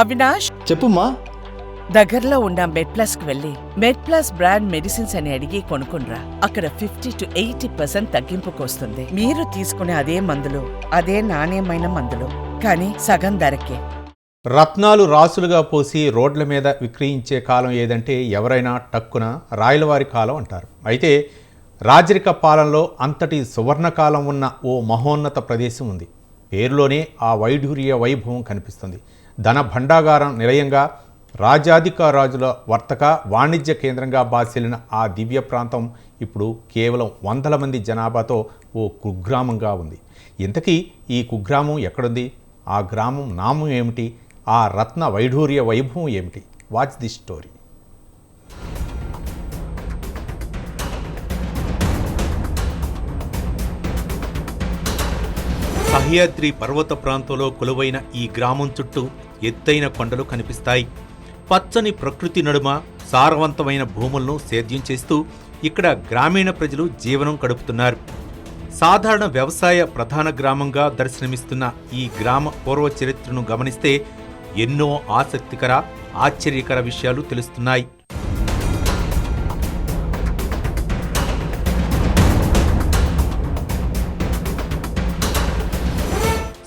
అవినాష్? చెప్పుమా దగ్గరలో ఉన్న మెడ్ ప్లస్కు వెళ్ళి మెడ్ ప్లస్ బ్రాండ్ మెడిసిన్స్ అని అడిగి కొనుక్కునరా అక్కడ ఫిఫ్టీ టు ఎయిటీ పర్సెంట్ తగ్గింపుకు వస్తుంది మీరు తీసుకునే అదే మందులు అదే నాణ్యమైన మందులు. కానీ సగం ధరకే. రత్నాలు రాసులుగా పోసి రోడ్ల మీద విక్రయించే కాలం ఏదంటే ఎవరైనా టక్కున రాయలవారి కాలం అంటారు. అయితే రాజరిక పాలనలో అంతటి సువర్ణకాలం ఉన్న ఓ మహోన్నత ప్రదేశం ఉంది. పేరులోనే ఆ వైఢూర్య వైభవం కనిపిస్తుంది. ధన భండాగారం నిలయంగా రాజాధికారాజుల వర్తక వాణిజ్య కేంద్రంగా బాసిలిన ఆ దివ్య ప్రాంతం ఇప్పుడు కేవలం వందల మంది జనాభాతో ఓ కుగ్రామంగా ఉంది. ఇంతకీ ఈ కుగ్రామం ఎక్కడుంది? ఆ గ్రామం నామం ఏమిటి? ఆ రత్న వైఢూర్య వైభవం ఏమిటి? వాచ్ ది స్టోరీ సహ్యాద్రి పర్వత ప్రాంతంలో కొలువైన ఈ గ్రామం చుట్టూ ఎత్తైన కొండలు కనిపిస్తాయి. పచ్చని ప్రకృతి నడుమ సారవంతమైన భూములను సేద్యం చేస్తూ ఇక్కడ గ్రామీణ ప్రజలు జీవనం గడుపుతున్నారు. సాధారణ వ్యవసాయ ప్రధాన గ్రామంగా దర్శనమిస్తున్న ఈ గ్రామ పూర్వ చరిత్రను గమనిస్తే ఎన్నో ఆసక్తికర ఆశ్చర్యకర విషయాలు తెలుస్తున్నాయి.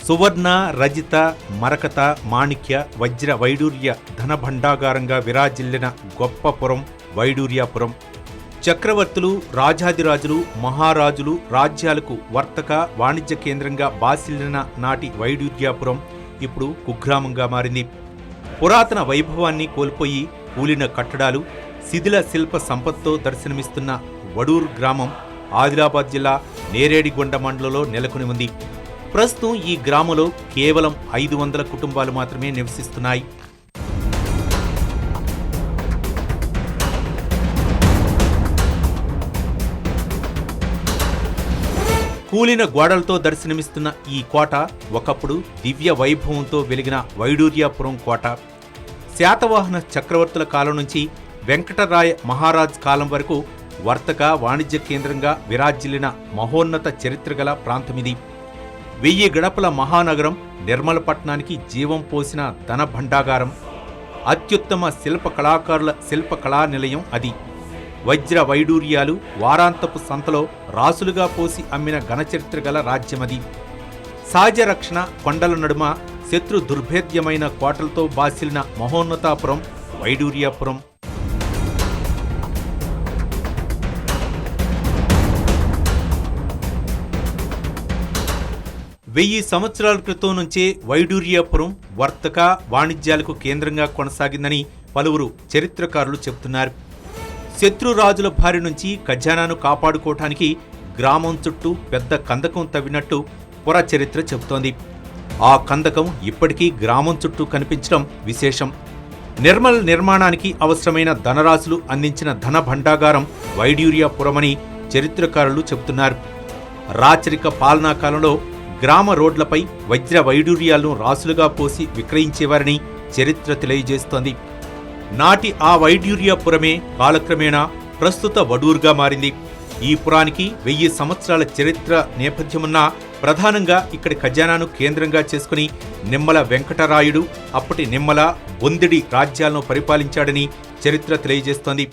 సువర్ణ రజిత మరకత మాణిక్య వజ్ర వైడూర్య ధన భండాగారంగా విరాజిల్లిన గొప్పపురం వైడూర్యాపురం. చక్రవర్తులు రాజాదిరాజులు మహారాజులు రాజ్యాలకు వర్తక వాణిజ్య కేంద్రంగా బాసిల్లిన నాటి వైడూర్యాపురం ఇప్పుడు కుగ్రామంగా మారింది. పురాతన వైభవాన్ని కోల్పోయి కూలిన కట్టడాలు శిథిల శిల్ప సంపత్తో దర్శనమిస్తున్న వడూరు గ్రామం ఆదిలాబాద్ జిల్లా నేరేడిగొండ మండలంలో నెలకొని ఉంది ప్రస్తుతం ఈ గ్రామంలో కేవలం ఐదు వందల కుటుంబాలు మాత్రమే నివసిస్తున్నాయి. కూలిన గోడలతో దర్శనమిస్తున్న ఈ కోట ఒకప్పుడు దివ్య వైభవంతో వెలిగిన వైడూర్యాపురం కోట. శాతవాహన చక్రవర్తుల కాలం నుంచి వెంకటరాయ మహారాజ్ కాలం వరకు వర్తక వాణిజ్య కేంద్రంగా విరాజిల్లిన మహోన్నత చరిత్ర గల ప్రాంతమిది. వెయ్యి గడపల మహానగరం నిర్మలపట్నానికి జీవం పోసిన ధన భండాగారం. అత్యుత్తమ శిల్ప కళాకారుల శిల్ప కళా నిలయం అది. వజ్ర వైడూర్యాలు వారాంతపు సంతలో రాసులుగా పోసి అమ్మిన ఘనచరిత్ర గల రాజ్యమది. సహజ రక్షణ కొండల నడుమ శత్రు దుర్భేద్యమైన కోటలతో బాసిలిన మహోన్నతాపురం వైడూర్యాపురం. వెయ్యి సంవత్సరాల క్రితం నుంచే వైడూర్యాపురం వర్తక వాణిజ్యాలకు కేంద్రంగా కొనసాగిందని పలువురు చరిత్రకారులు చెబుతున్నారు. శత్రురాజుల భారి నుంచి ఖజానాను కాపాడుకోవటానికి గ్రామం చుట్టూ పెద్ద కందకం తవ్వినట్టు పుర చరిత్ర చెబుతోంది. ఆ కందకం ఇప్పటికీ గ్రామం చుట్టూ కనిపించడం విశేషం. నిర్మల్ నిర్మాణానికి అవసరమైన ధనరాశులు అందించిన ధన భండాగారం వైడ్యూరియాపురమని చరిత్రకారులు చెబుతున్నారు. రాచరిక పాలనా కాలంలో గ్రామ రోడ్లపై వజ్ర వైడూర్యాలను రాసులుగా పోసి విక్రయించేవారని చరిత్ర తెలియజేస్తోంది. నాటి ఆ వైడ్యూర్యాపురమే కాలక్రమేణా ప్రస్తుత వడూరుగా మారింది. ఈ పురానికి వెయ్యి సంవత్సరాల చరిత్ర నేపథ్యమున్నా ప్రధానంగా ఇక్కడి ఖజానాను కేంద్రంగా చేసుకుని నిమ్మల వెంకటరాయుడు అప్పటి నిమ్మల బొందిడి రాజ్యాలను పరిపాలించాడని చరిత్ర తెలియజేస్తోంది.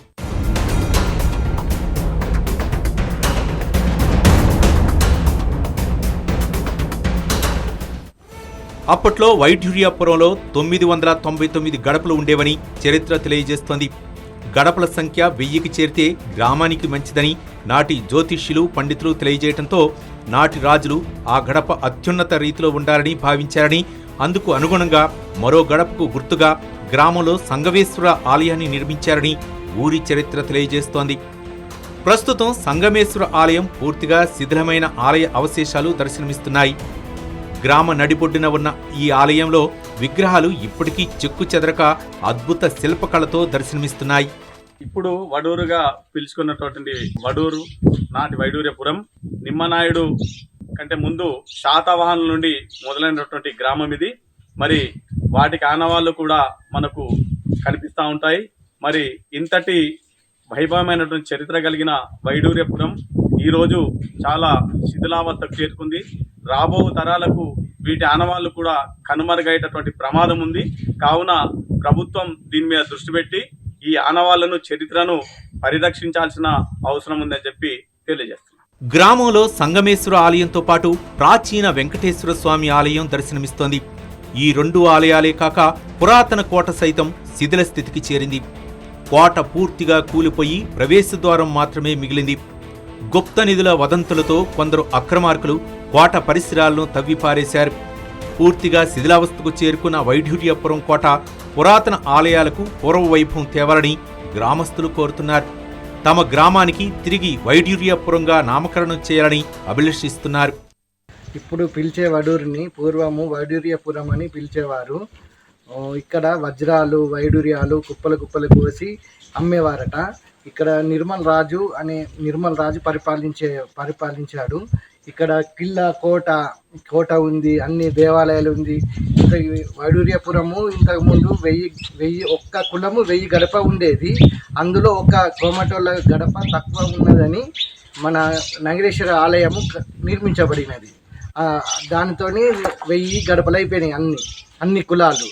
అప్పట్లో వైఢూర్యాపురంలో తొమ్మిది వందల తొంభై తొమ్మిది గడపలు ఉండేవని చరిత్ర తెలియజేస్తోంది. గడపల సంఖ్య వెయ్యికి చేరితే గ్రామానికి మంచిదని నాటి జ్యోతిష్యులు పండితులు తెలియజేయటంతో నాటి రాజులు ఆ గడప అత్యున్నత రీతిలో ఉండాలని భావించారని అందుకు అనుగుణంగా మరో గడపకు గుర్తుగా గ్రామంలో సంగమేశ్వర ఆలయాన్ని నిర్మించారని ఊరి చరిత్ర తెలియజేస్తోంది. ప్రస్తుతం సంగమేశ్వర ఆలయం పూర్తిగా శిథిలమైన ఆలయ అవశేషాలు దర్శనమిస్తున్నాయి. గ్రామ నడిబొడ్డున ఉన్న ఈ ఆలయంలో విగ్రహాలు ఇప్పటికీ చెక్కు చెదరక అద్భుత శిల్పకళతో దర్శనమిస్తున్నాయి. ఇప్పుడు వడూరుగా పిలుచుకున్నటువంటి వడూరు నాటి వైడూర్యపురం నిమ్మనాయుడు కంటే ముందు శాతవాహనుల నుండి మొదలైనటువంటి గ్రామం ఇది. మరి వాటికి ఆనవాళ్ళు కూడా మనకు కనిపిస్తూ ఉంటాయి. మరి ఇంతటి వైభవమైనటువంటి చరిత్ర కలిగిన వైడూర్యపురం ఈరోజు చాలా శిథిలావస్థకు చేరుకుంది. రాబో తరాలకు వీటి ఆనవాళ్ళు కూడా కనుమరుగయ్యేటటువంటి ప్రమాదం ఉంది. కావున ప్రభుత్వం దీని మీద దృష్టి పెట్టి ఈ ఆనవాళ్ళను చరిత్రను పరిరక్షించాల్సిన అవసరం ఉందని చెప్పి తెలియజేస్తున్నాం. గ్రామంలో సంగమేశ్వర ఆలయంతో పాటు ప్రాచీన వెంకటేశ్వర స్వామి ఆలయం దర్శనమిస్తోంది. ఈ రెండు ఆలయాలే కాక పురాతన కోట సైతం శిథిల స్థితికి చేరింది. కోట పూర్తిగా కూలిపోయి ప్రవేశద్వారం మాత్రమే మిగిలింది. గుప్త నిధుల వదంతులతో కొందరు అక్రమార్కులు కోట పరిసరాలను తవ్విపారేశారు. పూర్తిగా శిథిలావస్థకు చేరుకున్న వైఢూర్యపురం కోట పురాతన ఆలయాలకు పూర్వ వైభవం తేవాలని గ్రామస్తులు కోరుతున్నారు. తమ గ్రామానికి తిరిగి వైఢూర్యపురంగా నామకరణం చేయాలని అభిలషిస్తున్నారు. ఇప్పుడు పిలిచే వడూరిని పూర్వము వైడూర్యపురం అని పిలిచేవారు. ఇక్కడ వజ్రాలు వైడూర్యాలు కుప్పలు కుప్పలు కోసి అమ్మేవారట. ఇక్కడ నిర్మల్ రాజు అనే నిర్మల్ రాజు పరిపాలించే పరిపాలించాడు. ఇక్కడ కిల్లా కోట కోట ఉంది అన్ని దేవాలయాలు ఉంది. ఇంకా ఈ వైడూర్యపురము ఇంతకుముందు వెయ్యి వెయ్యి ఒక్క కులము వెయ్యి గడప ఉండేది. అందులో ఒక కోమటోళ్ళ గడప తక్కువ ఉన్నదని మన నగరేశ్వర ఆలయము నిర్మించబడినది. దానితో వెయ్యి గడపలు అయిపోయినాయి అన్ని అన్ని కులాలు.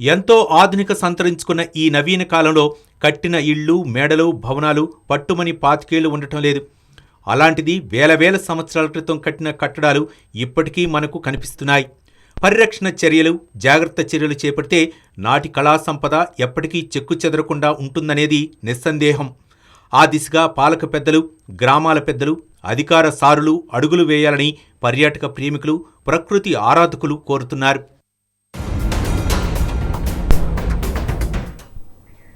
ఎంతో ఆధునిక సంతరించుకున్న ఈ నవీన కాలంలో కట్టిన ఇళ్ళు మేడలు భవనాలు పట్టుమని పాతికేళ్ళు ఉండటం లేదు. అలాంటిది వేల వేల సంవత్సరాల క్రితం కట్టిన కట్టడాలు ఇప్పటికీ మనకు కనిపిస్తున్నాయి. పరిరక్షణ చర్యలు జాగ్రత్త చర్యలు చేపడితే నాటి కళా సంపద ఎప్పటికీ చెక్కు చెదరకుండా ఉంటుందనేది నిస్సందేహం. ఆ దిశగా పాలక పెద్దలు గ్రామాల పెద్దలు అధికార సారులు అడుగులు వేయాలని పర్యాటక ప్రేమికులు ప్రకృతి ఆరాధకులు కోరుతున్నారు.